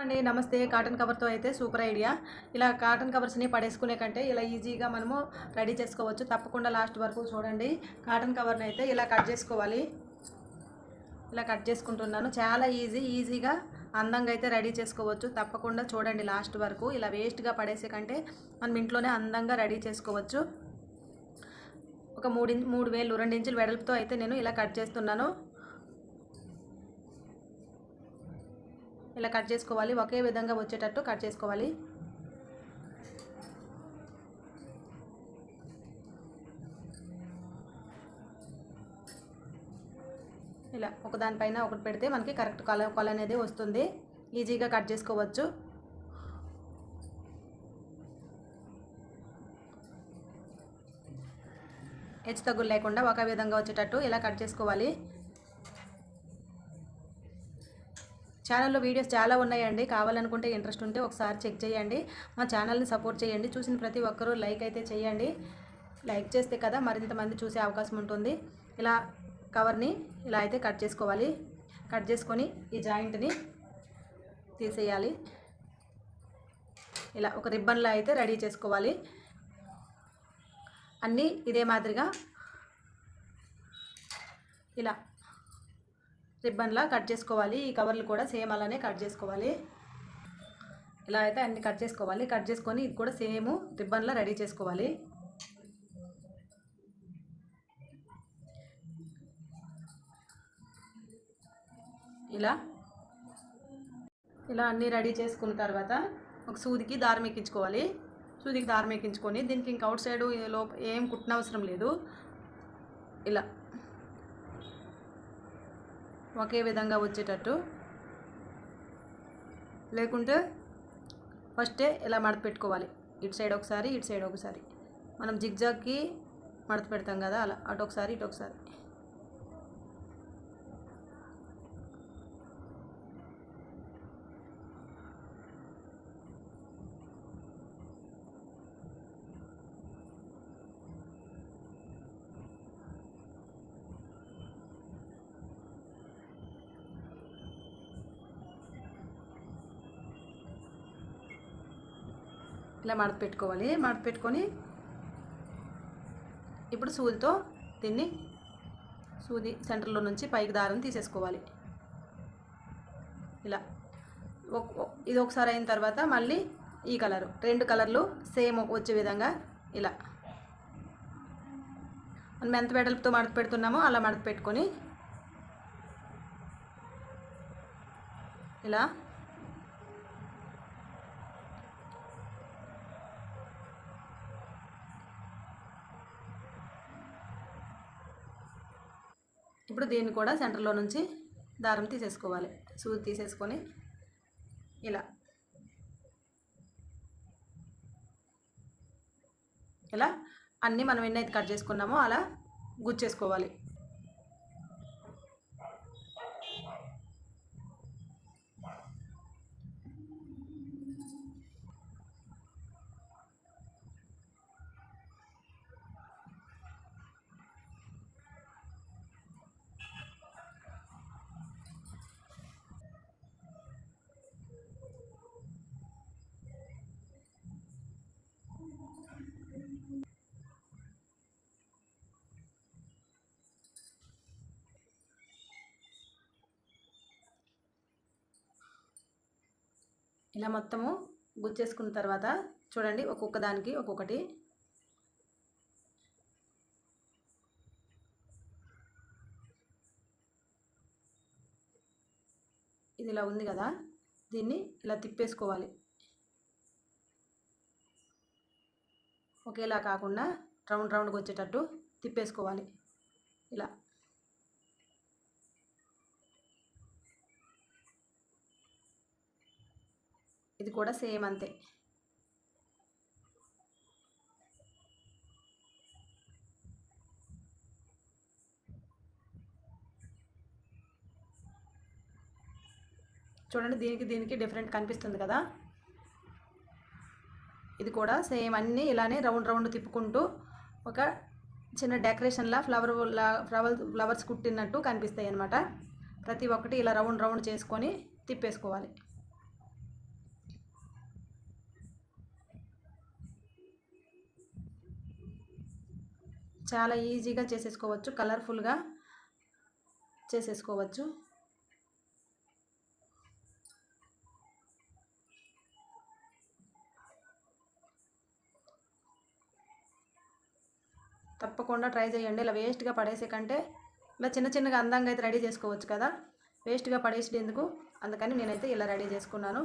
అండి నమస్తే. కాటన్ కవర్తో అయితే సూపర్ ఐడియా. ఇలా కాటన్ కవర్స్ని పడేసుకునే కంటే ఇలా ఈజీగా మనము రెడీ చేసుకోవచ్చు. తప్పకుండా లాస్ట్ వరకు చూడండి. కాటన్ కవర్ని అయితే ఇలా కట్ చేసుకోవాలి. ఇలా కట్ చేసుకుంటున్నాను. చాలా ఈజీ ఈజీగా అందంగా అయితే రెడీ చేసుకోవచ్చు. తప్పకుండా చూడండి లాస్ట్ వరకు. ఇలా వేస్ట్గా పడేసే కంటే మనం ఇంట్లోనే అందంగా రెడీ చేసుకోవచ్చు. ఒక మూడు ఇం- మూడు వేలు రెండు ఇంచుల వెడల్పుతో అయితే నేను ఇలా కట్ చేస్తున్నాను. ఇలా కట్ చేసుకోవాలి. ఒకే విధంగా వచ్చేటట్టు కట్ చేసుకోవాలి. ఇలా ఒకదానిపైన ఒకటి పెడితే మనకి కరెక్ట్ కలర్ కొల అనేది వస్తుంది. ఈజీగా కట్ చేసుకోవచ్చు. హెచ్చు తగ్గులు లేకుండా ఒక విధంగా వచ్చేటట్టు ఇలా కట్ చేసుకోవాలి. ఛానల్లో వీడియోస్ చాలా ఉన్నాయండి. కావాలనుకుంటే ఇంట్రెస్ట్ ఉంటే ఒకసారి చెక్ చేయండి. మా ఛానల్ని సపోర్ట్ చేయండి. చూసిన ప్రతి ఒక్కరూ లైక్ అయితే చేయండి. లైక్ చేస్తే కదా మరింత మంది చూసే అవకాశం ఉంటుంది. ఇలా కవర్ని ఇలా అయితే కట్ చేసుకోవాలి. కట్ చేసుకొని ఈ జాయింట్ని తీసేయాలి. ఇలా ఒక రిబ్బన్లా అయితే రెడీ చేసుకోవాలి. అన్నీ ఇదే మాదిరిగా ఇలా రిబ్బన్లా కట్ చేసుకోవాలి. ఈ కవర్లు కూడా సేమ్ అలానే కట్ చేసుకోవాలి. ఇలా అయితే అన్ని కట్ చేసుకోవాలి. కట్ చేసుకొని ఇది కూడా సేమ్ రిబ్బన్లా రెడీ చేసుకోవాలి. ఇలా. ఇలా అన్నీ రెడీ చేసుకున్న తర్వాత ఒక సూదికి దారం ఎక్కించుకోవాలి. సూదికి దారం ఎక్కించుకొని దీనికి ఇంకా అవుట్ సైడ్ లోప ఏం కుట్టనవసరం లేదు. ఇలా. ఒకే విధంగా వచ్చేటట్టు. లేకుంటే ఫస్టే ఇలా మడత పెట్టుకోవాలి. ఇటు సైడ్ ఒకసారి ఇటు సైడ్ ఒకసారి. మనం జిగ్జాగ్కి మడత పెడతాం కదా అలా. అటు ఒకసారి ఇటు ఒకసారి ఇలా మడత పెట్టుకోవాలి. మడత పెట్టుకొని ఇప్పుడు సూదితో దీన్ని సూది సెంటర్లో నుంచి పైకి దారం తీసేసుకోవాలి. ఇలా ఇది ఒకసారి అయిన తర్వాత మళ్ళీ ఈ కలరు. రెండు కలర్లు సేమ్ వచ్చే విధంగా ఇలా మనం ఎంత వెడల్పుతో మడత పెడుతున్నామో అలా మడత పెట్టుకొని ఇలా ఇప్పుడు దీన్ని కూడా సెంటర్లో నుంచి దారం తీసేసుకోవాలి. సూది తీసేసుకొని ఇలా. ఇలా అన్నీ మనం ఎన్నైతే కట్ చేసుకున్నామో అలా గుచ్చేసుకోవాలి. ఇలా మొత్తము గుచ్చేసుకున్న తర్వాత చూడండి ఒక్కొక్క దానికి ఒక్కొక్కటి. ఇది ఇలా ఉంది కదా దీన్ని ఇలా తిప్పేసుకోవాలి. ఒకేలా కాకుండా రౌండ్ రౌండ్గా వచ్చేటట్టు తిప్పేసుకోవాలి. ఇలా. ఇది కూడా సేమ్ అంతే. చూడండి దీనికి దీనికి డిఫరెంట్ కనిపిస్తుంది కదా. ఇది కూడా సేమ్ అన్నీ ఇలానే రౌండ్ రౌండ్ తిప్పుకుంటూ ఒక చిన్న డెకరేషన్లా ఫ్లవర్ ఫ్లవర్ ఫ్లవర్స్ కుట్టినట్టు కనిపిస్తాయి అన్నమాట. ప్రతి ఒక్కటి ఇలా రౌండ్ రౌండ్ చేసుకొని తిప్పేసుకోవాలి. చాలా ఈజీగా చేసేసుకోవచ్చు కలర్ఫుల్గా చేసేసుకోవచ్చు. తప్పకుండా ట్రై చేయండి. ఇలా వేస్ట్గా పడేసే కంటే ఇలా చిన్న చిన్నగా అందంగా అయితే రెడీ చేసుకోవచ్చు కదా. వేస్ట్గా పడేసేందుకు అందుకని నేనైతే ఇలా రెడీ చేసుకున్నాను.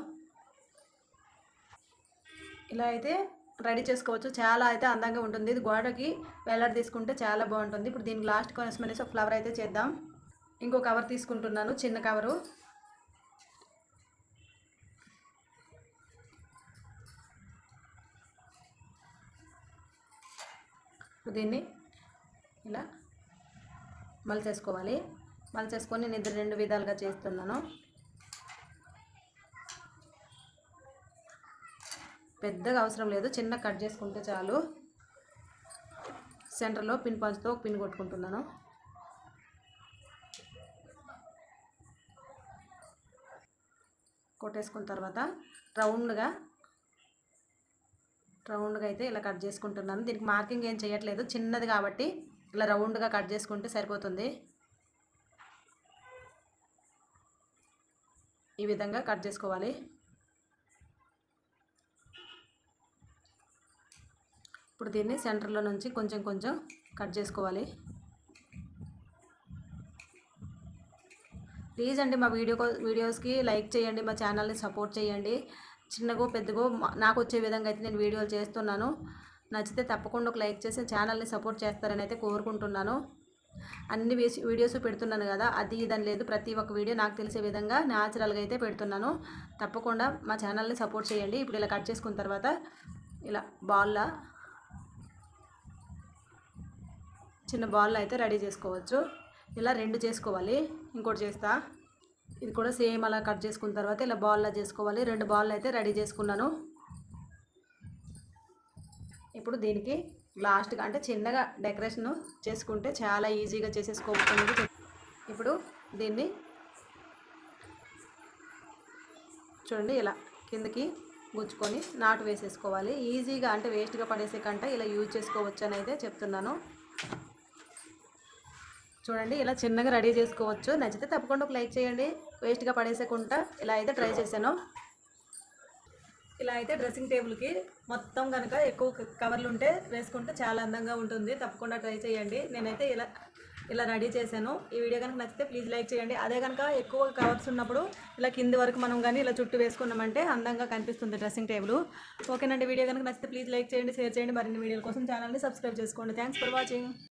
ఇలా అయితే రెడీ చేసుకోవచ్చు. చాలా అయితే అందంగా ఉంటుంది. ఇది గోడకి వేలాడి తీసుకుంటే చాలా బాగుంటుంది. ఇప్పుడు దీనికి లాస్ట్ కోసం అనేసి ఒక ఫ్లవర్ అయితే చేద్దాం. ఇంకో కవర్ తీసుకుంటున్నాను. చిన్న కవరు దీన్ని ఇలా మలచేసుకోవాలి. మలచేసుకొని నేను ఇద్దరు రెండు విధాలుగా చేస్తున్నాను. పెద్దగా అవసరం లేదు. చిన్న కట్ చేసుకుంటే చాలు. సెంటర్లో పిన్ పంచుతో ఒక పిన్ కొట్టుకుంటున్నాను. కొట్టేసుకున్న తర్వాత రౌండ్గా రౌండ్గా అయితే ఇలా కట్ చేసుకుంటున్నాను. దీనికి మార్కింగ్ ఏం చేయట్లేదు. చిన్నది కాబట్టి ఇలా రౌండ్గా కట్ చేసుకుంటే సరిపోతుంది. ఈ విధంగా కట్ చేసుకోవాలి. ఇప్పుడు దీన్ని సెంటర్లో నుంచి కొంచెం కొంచెం కట్ చేసుకోవాలి. ప్లీజ్ అండి మా వీడియో వీడియోస్కి లైక్ చేయండి మా ఛానల్ని సపోర్ట్ చేయండి. చిన్నగో పెద్దగో నాకు వచ్చే విధంగా అయితే నేను వీడియోలు చేస్తున్నాను. నచ్చితే తప్పకుండా ఒక లైక్ చేసి ఛానల్ని సపోర్ట్ చేస్తారని అయితే కోరుకుంటున్నాను. అన్ని వీడియోస్ పెడుతున్నాను కదా అది ఇదని లేదు. ప్రతి ఒక్క వీడియో నాకు తెలిసే విధంగా న్యాచురల్గా అయితే పెడుతున్నాను. తప్పకుండా మా ఛానల్ని సపోర్ట్ చేయండి. ఇప్పుడు ఇలా కట్ చేసుకున్న తర్వాత ఇలా బాల్లా చిన్న బాల్ అయితే రెడీ చేసుకోవచ్చు. ఇలా రెండు చేసుకోవాలి. ఇంకోటి చేస్తా. ఇది కూడా సేమ్ అలా కట్ చేసుకున్న తర్వాత ఇలా బాల్లా చేసుకోవాలి. రెండు బాల్ అయితే రెడీ చేసుకున్నాను. ఇప్పుడు దీనికి లాస్ట్గా అంటే చిన్నగా డెకరేషన్ చేసుకుంటే చాలా ఈజీగా చేసేసుకోవచ్చు ఇప్పుడు దీన్ని చూడండి ఇలా కిందకి గుచ్చుకొని నాటు వేసేసుకోవాలి. ఈజీగా అంటే వేస్ట్గా పడేసే కంటే ఇలా యూజ్ చేసుకోవచ్చు అని అయితే చెప్తున్నాను. చూడండి ఇలా చిన్నగా రెడీ చేసుకోవచ్చు. నచ్చితే తప్పకుండా ఒక లైక్ చేయండి. వేస్ట్గా పడేసేకుండా ఇలా అయితే ట్రై చేశాను. ఇలా అయితే డ్రెస్సింగ్ టేబుల్కి మొత్తం కనుక ఎక్కువ కవర్లు ఉంటే వేసుకుంటే చాలా అందంగా ఉంటుంది. తప్పకుండా ట్రై చేయండి. నేనైతే ఇలా ఇలా రెడీ చేశాను. ఈ వీడియో కనుక నచ్చితే ప్లీజ్ లైక్ చేయండి. అదే కనుక ఎక్కువ కవర్స్ ఉన్నప్పుడు ఇలా కింది వరకు మనం కానీ ఇలా చుట్టూ వేసుకున్నామంటే అందంగా కనిపిస్తుంది డ్రెస్సింగ్ టేబుల్. ఓకేనండి వీడియో కనుక నచ్చితే ప్లీజ్ లైక్ చేయండి షేర్ చేయండి. మరిన్ని వీడియోల కోసం ఛానల్ని సబ్స్క్రైబ్ చేసుకోండి. Thanks for watching